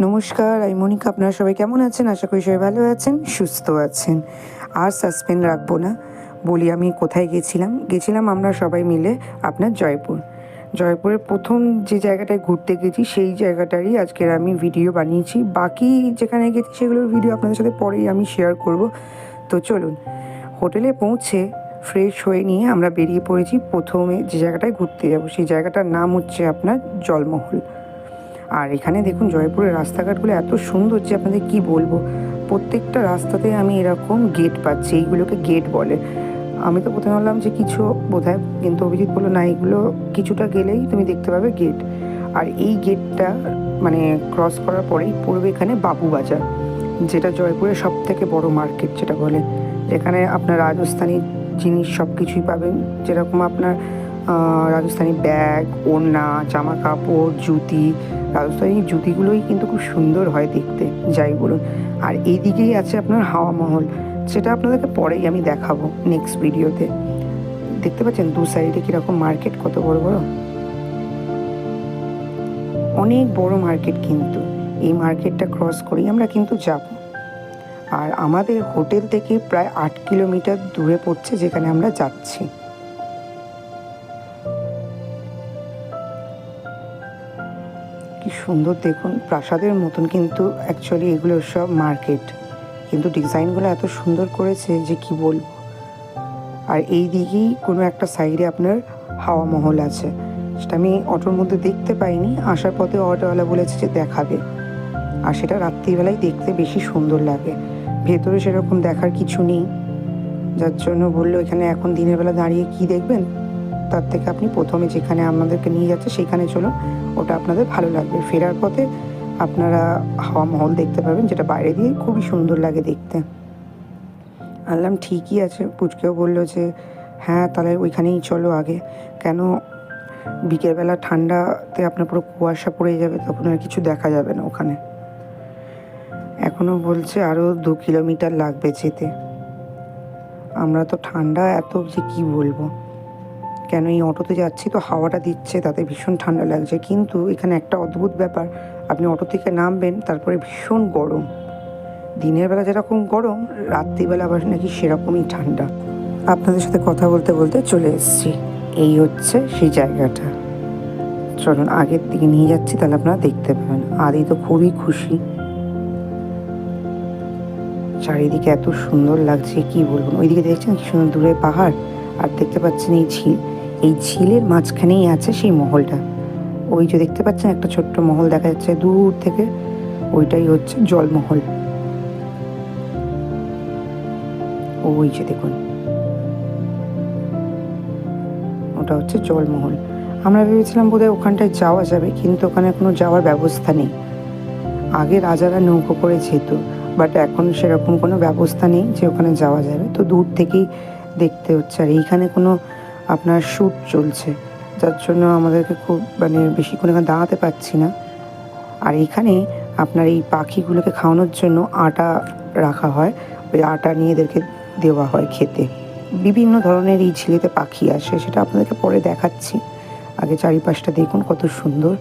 নমস্কার, আমি মনিকা। আপনারা সবাই কেমন আছেন? আশা করি সবাই ভালো আছেন, সুস্থ আছেন। আর সাসপেন্ড রাখব না। বলি আমি কোথায় গেছিলাম? গেছিলাম আমরা সবাই মিলে আপনার জয়পুর। জয়পুরের প্রথম যে জায়গাটায় ঘুরতে গেছি, সেই জায়গাটারই আজকের আমি ভিডিও বানিয়েছি। বাকি যেখানে গেছি, সেগুলোর ভিডিও আপনাদের সাথে পরেই আমি শেয়ার করব। তো চলুন, হোটেলে পৌঁছে ফ্রেশ হয়ে নিয়ে আমরা বেরিয়ে পড়েছি প্রথমে যে জায়গাটায় ঘুরতে যাব। সেই জায়গাটার নাম হচ্ছে আপনার জলমহল। আর এখানে দেখুন জয়পুরের রাস্তাঘাটগুলো এত সুন্দর যে আপনাদের কি বলব? প্রত্যেকটা রাস্তাতে আমি এরকম গেট পাচ্ছি, এইগুলোকে গেট বলে। আমি তো প্রথমে ভাবলাম যে কিছু বোধহয় কিন্তু অভিজিৎ বলল, না, এগুলো কিছুটা গেলেই তুমি দেখতে পাবে গেট আর এই গেটটা মানে ক্রস করার পরেই পড়বে এখানে বাবু বাজার যেটা জয়পুরের সব থেকে বড় মার্কেট যেটা বলে। যেখানে আপনার রাজস্থানী জিনিস সব কিছুই পাবেন, যেরকম আপনার রাজস্থানী ব্যাগ, ওড়না জামা কাপড় জুতি। রাজস্থানি জুতিগুলোই কিন্তু খুব সুন্দর হয় দেখতে, যাই বলুন। আর এই দিকেই আছে আপনার হাওয়া মহল, সেটা আপনাদেরকে পরেই আমি দেখাবো নেক্সট ভিডিওতে দেখতে পাচ্ছেন দু সাইডে কীরকম মার্কেট কত বড় বড়? অনেক বড় মার্কেট কিন্তু, এই মার্কেটটা ক্রস করেই আমরা কিন্তু যাব। আর আমাদের হোটেল থেকে প্রায় আট কিলোমিটার দূরে পড়ছে যেখানে আমরা যাচ্ছি। সুন্দর দেখুন। প্রাসাদের মতন কিন্তু অ্যাকচুয়ালি এগুলো সব মার্কেট কিন্তু ডিজাইনগুলো এত সুন্দর করেছে যে কি বলব। আর এই দিকেই কোনো একটা সাইডে আপনার হাওয়া মহল আছে। সেটা আমি অটোর মধ্যে দেখতে পাইনি, আসার পথে অটোওয়ালা বলেছে যে দেখাবে। আর সেটা রাত্রিবেলায় দেখতে বেশি সুন্দর লাগে। ভেতরে সেরকম দেখার কিছু নেই। যার জন্য বলল, এখানে এখন দিনের বেলা দাঁড়িয়ে কি দেখবেন? তার থেকে আপনি প্রথমে যেখানে আমাদেরকে নিয়ে যাচ্ছে সেখানে চলুন। ওটা আপনাদের ভালো লাগবে। ফেরার পথে আপনারা হাওয়া মহল দেখতে পাবেন, যেটা বাইরে দিয়ে খুবই সুন্দর লাগে দেখতে। আনলাম ঠিকই আছে। পুচকেও বলল যে হ্যাঁ তাহলে ওইখানেই চলো আগে। কেন? বিকেলবেলা ঠান্ডাতে আপনার পুরো কুয়াশা পড়ে যাবে, তখন আর কিছু দেখা যাবে না ওখানে। এখনও বলছে আরও দু কিলোমিটার লাগবে যেতে। আমরা তো ঠান্ডা, এত যে কি বলব? কেন এই অটোতে যাচ্ছি? তো হাওয়াটা দিচ্ছে, তাতে ভীষণ ঠান্ডা লাগছে। কিন্তু এখানে একটা অদ্ভুত ব্যাপার, আপনি অটো থেকে নামবেন, তারপরে ভীষণ গরম। দিনের বেলা যেরকম গরম, রাত্রিবেলা আবার নাকি সেরকমই ঠান্ডা। আপনাদের সাথে কথা বলতে বলতে চলে এসেছি। এই হচ্ছে সেই জায়গাটা। চলুন, আগের দিকে নিয়ে যাচ্ছি, তাহলে আপনারা দেখতে পাবেন। আদি তো খুবই খুশি। চারিদিকে এত সুন্দর লাগছে, কি বলব? ওইদিকে দেখছেন কি সুন্দর দূরে পাহাড়, আর দেখতে পাচ্ছেন এই ঝিল। এই ঝিলের মাঝখানেই আছে সেই মহলটা। ওই যে দেখতে পাচ্ছেন একটা ছোট্ট মহল দেখা যাচ্ছে দূর থেকে। ওইটাই হচ্ছে জলমহল। ওই যে দেখুন। ওটা হচ্ছে জলমহল। আমরা ভেবেছিলাম বোধহয় ওখানটায় যাওয়া যাবে, কিন্তু ওখানে কোনো যাওয়ার ব্যবস্থা নেই। আগে রাজারা নৌকো করে যেত, বাট এখন সেরকম কোনো ব্যবস্থা নেই যে ওখানে যাওয়া যাবে। তো দূর থেকেই দেখতে হচ্ছে। আর এইখানে কোনো আপনার শ্যুট চলছে। যার জন্য আমাদেরকে খুব মানে বেশিক্ষণ এখানে দাঁড়াতে পারছি না। আর এখানে আপনার এই পাখিগুলোকে খাওয়ানোর জন্য আটা রাখা হয়। ওই আটা নিয়ে এদেরকে দেওয়া হয় খেতে। বিভিন্ন ধরনের এই ঝিলেতে পাখি আসে, সেটা আপনাদেরকে পরে দেখাচ্ছি। আগে চারিপাশটা দেখুন কত সুন্দর।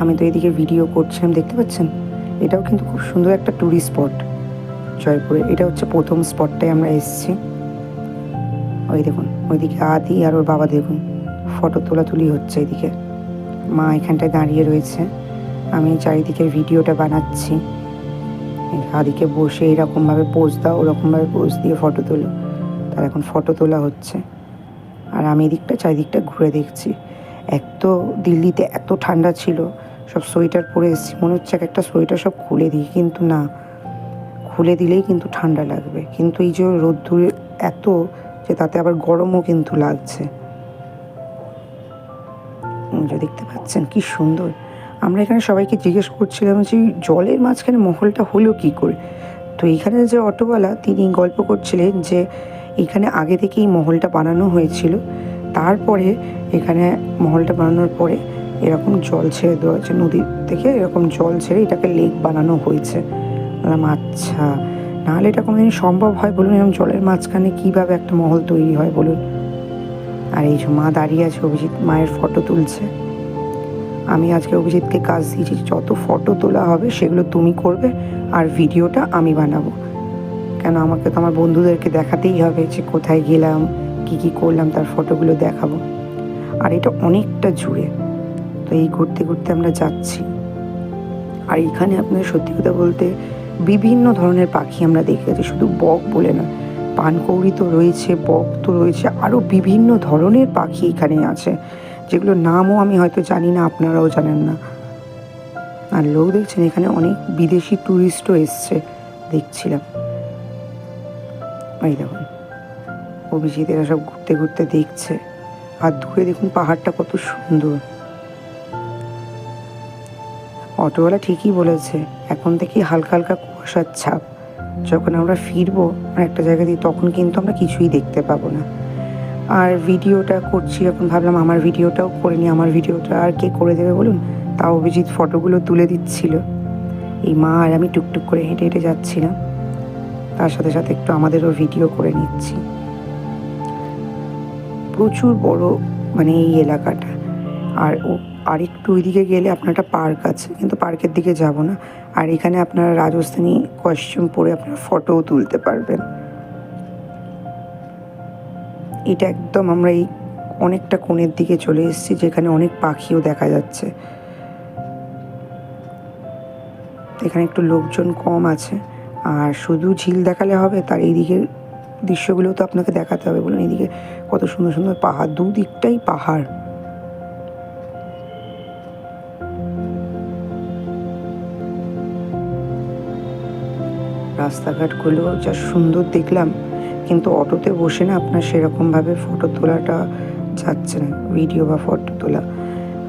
আমি তো এদিকে ভিডিও করছিলাম, দেখতে পাচ্ছেন? এটাও কিন্তু খুব সুন্দর একটা ট্যুরিস্ট স্পট জয়পুরে, এটা হচ্ছে প্রথম স্পটটায় আমরা এসেছি। ওই দেখুন, ওইদিকে আদি আর ওর বাবা দেখুন। ফটো তোলাতুলি হচ্ছে এদিকে। মা এখানটায় দাঁড়িয়ে রয়েছে। আমি চারিদিকে ভিডিওটা বানাচ্ছি। আদিকে বসে এরকমভাবে পোজ দাও, ওরকমভাবে পোজ দিয়ে ফটো তোলো। তার এখন ফটো তোলা হচ্ছে। আর আমি এদিকটা চারিদিকটা ঘুরে দেখছি। এক তো দিল্লিতে এত ঠান্ডা ছিল, সব সোয়েটার পরে এসেছি। মনে হচ্ছে এক একটা সোয়েটার সব খুলে দিই, কিন্তু না। খুলে দিলেই কিন্তু ঠান্ডা লাগবে। কিন্তু এই যে রোদ্দুরে এত যে তাতে আবার গরমও কিন্তু লাগছে। দেখতে পাচ্ছেন কি সুন্দর। আমরা এখানে সবাইকে জিজ্ঞেস করছিলাম যে, জলের মাঝখানে মহলটা হলো কি করে? তো এখানে যে অটোওয়ালা, তিনি গল্প করছিলেন যে, এখানে আগে থেকেই মহলটা বানানো হয়েছিল। তারপরে এখানে মহলটা বানানোর পরে এরকম জল ছেড়ে দেওয়া হয়েছে। নদী থেকে এরকম জল ছেড়ে এটাকে লেক বানানো হয়েছে। আচ্ছা নাহলে এটা কোনোদিন সম্ভব হয় বলুন এরকম জলের মাঝখানে কীভাবে একটা মহল তৈরি হয় বলুন। আর এই যে মা দাঁড়িয়ে আছে, অভিজিৎ মায়ের ফটো তুলছে। আমি আজকে অভিজিৎকে কাজ দিয়েছি যত ফটো তোলা হবে সেগুলো তুমি করবে, আর ভিডিওটা আমি বানাবো। কেন আমাকে তো আমার বন্ধুদেরকে দেখাতেই হবে যে কোথায় গেলাম, কি কি করলাম, তার ফটোগুলো দেখাবো। আর এটা অনেকটা জুড়ে। তো এই ঘুরতে ঘুরতে আমরা যাচ্ছি। আর এখানে আপনার সত্যি কথা বলতে বিভিন্ন ধরনের পাখি আমরা দেখেছি শুধু বক বলে না পানকৌড়ি তো রয়েছে, বক তো রয়েছে, আরও বিভিন্ন ধরনের পাখি এখানে আছে, যেগুলোর নামও আমি হয়তো জানি না, আপনারাও জানেন না। আর লোক দেখছেন, এখানে অনেক বিদেশি ট্যুরিস্টও এসছে, দেখছিলাম। এই দেখুন, অভিজিৎ এরা সব ঘুরতে ঘুরতে দেখছে। আর দূরে দেখুন, পাহাড়টা কত সুন্দর। অটোওয়ালা ঠিকই বলেছে, এখন থেকেই হালকা হালকা কুয়াশার ছাপ। যখন আমরা ফিরবো একটা জায়গা দিয়ে, তখন কিন্তু আমরা কিছুই দেখতে পাবো না। আর ভিডিওটা করছি, এখন ভাবলাম আমার ভিডিওটাও করে নিই, আমার ভিডিওটা আর কে করে দেবে বলুন? তাও অভিজিৎ ফটোগুলো তুলে দিচ্ছিল। এই মা আর আমি টুকটুক করে হেঁটে হেঁটে যাচ্ছিলাম তার সাথে সাথে একটু আমাদেরও ভিডিও করে নিচ্ছি। প্রচুর বড় মানে এই এলাকাটা। আর ও আরেকটু ওইদিকে গেলে আপনার একটা পার্ক আছে, কিন্তু পার্কের দিকে যাব না। আর এখানে আপনারা রাজস্থানী কস্টিউম পরে আপনারা ফটোও তুলতে পারবেন। এটা একদম আমরা এই অনেকটা কোণের দিকে চলে এসেছি, যেখানে অনেক পাখিও দেখা যাচ্ছে। এখানে একটু লোকজন কম আছে, আর শুধু ঝিল দেখালে হবে, তার এইদিকের দৃশ্যগুলোও তো আপনাকে দেখাতে হবে বলুন। এইদিকে কত সুন্দর সুন্দর পাহাড়, দুদিকটাই পাহাড়। রাস্তাঘাটগুলো যা সুন্দর দেখলাম, কিন্তু অটোতে বসে না আপনার সেরকমভাবে ফটো তোলাটা যাচ্ছে না ভিডিও বা ফটো তোলা।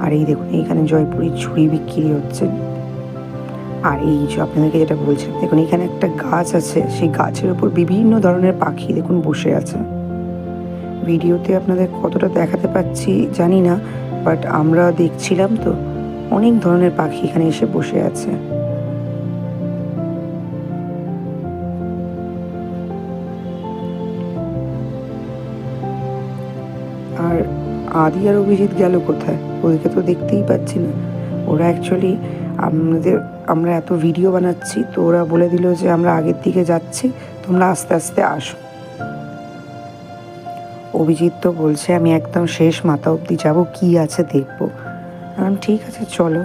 আর এই দেখুন, এইখানে জয়পুরি ছুরি বিক্রি হচ্ছে। আর এই যে আপনাদেরকে যেটা বলছিলাম, দেখুন, এখানে একটা গাছ আছে, সেই গাছের ওপর বিভিন্ন ধরনের পাখি দেখুন বসে আছে। ভিডিওতে আপনাদের কতটা দেখাতে পাচ্ছি জানি না বাট আমরা দেখছিলাম তো, অনেক ধরনের পাখি এখানে এসে বসে আছে। আদি আর অভিজিৎ গেল কোথায়? ওদেরকে তো দেখতেই পাচ্ছি না। ওরা অ্যাকচুয়ালি আমাদের, আমরা এত ভিডিও বানাচ্ছি, তো ওরা বলে দিল যে আমরা আগের দিকে যাচ্ছি, তোমরা আস্তে আস্তে আসো। অভিজিৎ তো বলছে, আমি একদম শেষ মাথা অবধি যাব, কি আছে দেখব। আমি ঠিক আছে, চলো।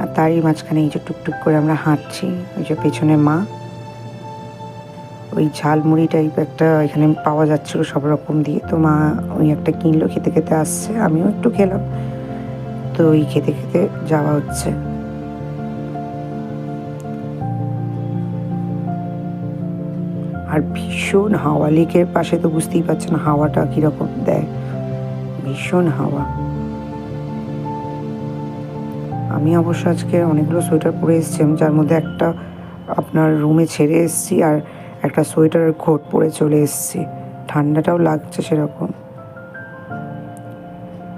আর তারই মাঝখানে এই যে টুকটুক করে আমরা হাঁটছি, ওই যে পেছনে মা। ওই ঝালমুড়ি টাইপ একটা এখানে পাওয়া যাচ্ছিল সব রকম দিয়ে। তো মা ওই একটা কিনলো, খেতে খেতে আসছে, আমিও একটু খেলাম। তো ওই খেতে খেতে যাওয়া হচ্ছে। আর ভীষণ হাওয়া, লেকের পাশে তো বুঝতেই পারছেন হাওয়াটা কীরকম দেয়। ভীষণ হাওয়া। আমি অবশ্য আজকে অনেকগুলো সোয়েটার পরে এসেছিলাম যার মধ্যে একটা আপনার রুমে ছেড়ে এসেছি, আর একটা সোয়েটারের কোট পরে চলে এসেছি। ঠান্ডাটাও লাগছে সেরকম।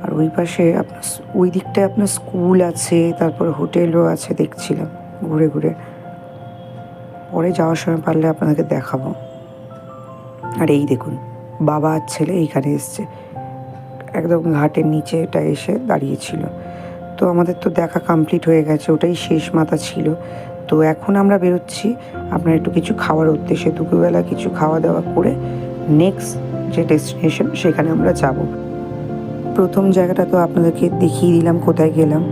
আর ওই পাশে আপনার ওই দিকটায় আপনার স্কুল আছে, তারপর হোটেলও আছে দেখছিলাম ঘুরে ঘুরে। পরে যাওয়ার সময় পারলে আপনাদেরকে দেখাবো। আর এই দেখুন, বাবা আর ছেলে এইখানে এসছে। একদম ঘাটের নিচে এটা এসে দাঁড়িয়েছিল। তো আমাদের তো দেখা কমপ্লিট হয়ে গেছে, ওটাই শেষ মাথা ছিল। তো এখন আমরা বেরোচ্ছি। আপনার একটু কিছু খাওয়ার উদ্দেশ্যে দুপুরবেলা কিছু খাওয়া দাওয়া করে নেক্সট যে ডেস্টিনেশন সেখানে আমরা যাব। প্রথম জায়গাটা তো আপনাদেরকে দেখিয়ে দিলাম, কোথায় গেলাম?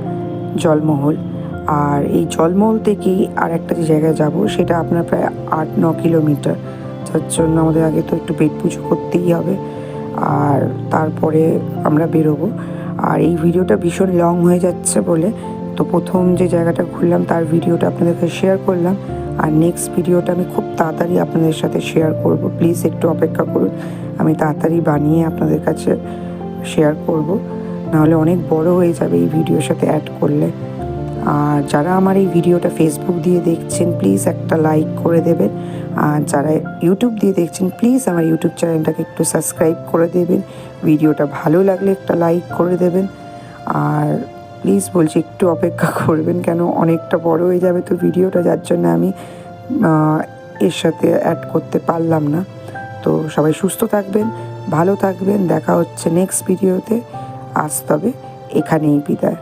জলমহল। আর এই জলমহল থেকেই আর একটা যে জায়গায় যাব সেটা আপনার প্রায় আট, ন কিলোমিটার। যার জন্য আমাদের আগে তো একটু পেট পুজো করতেই হবে। আর তারপরে আমরা বেরোবো। আর এই ভিডিওটা ভীষণ লং হয়ে যাচ্ছে বলে তো প্রথম যে জায়গাটা ঘুরলাম তার ভিডিওটা আপনাদেরকে শেয়ার করলাম। আর নেক্সট ভিডিওটা আমি খুব তাড়াতাড়ি আপনাদের সাথে শেয়ার করব। প্লিজ একটু অপেক্ষা করুন, আমি তাড়াতাড়ি বানিয়ে আপনাদের কাছে শেয়ার করব। নাহলে অনেক বড় হয়ে যাবে এই ভিডিওর সাথে অ্যাড করলে। আর যারা আমার এই ভিডিওটা ফেসবুক দিয়ে দেখছেন প্লিজ একটা লাইক করে দেবেন। আর যারা ইউটিউব দিয়ে দেখছেন প্লিজ আমার ইউটিউব চ্যানেলটাকে একটু সাবস্ক্রাইব করে দেবেন। ভিডিওটা ভালো লাগলে একটা লাইক করে দেবেন। আর প্লিজ বলছি, একটু অপেক্ষা করবেন কেন? অনেকটা বড় হয়ে যাবে তো ভিডিওটা, যার জন্য আমি এর সাথে অ্যাড করতে পারলাম না। তো সবাই সুস্থ থাকবেন, ভালো থাকবেন, দেখা হচ্ছে নেক্সট ভিডিওতে আজ তবে এখানেই বিদায়।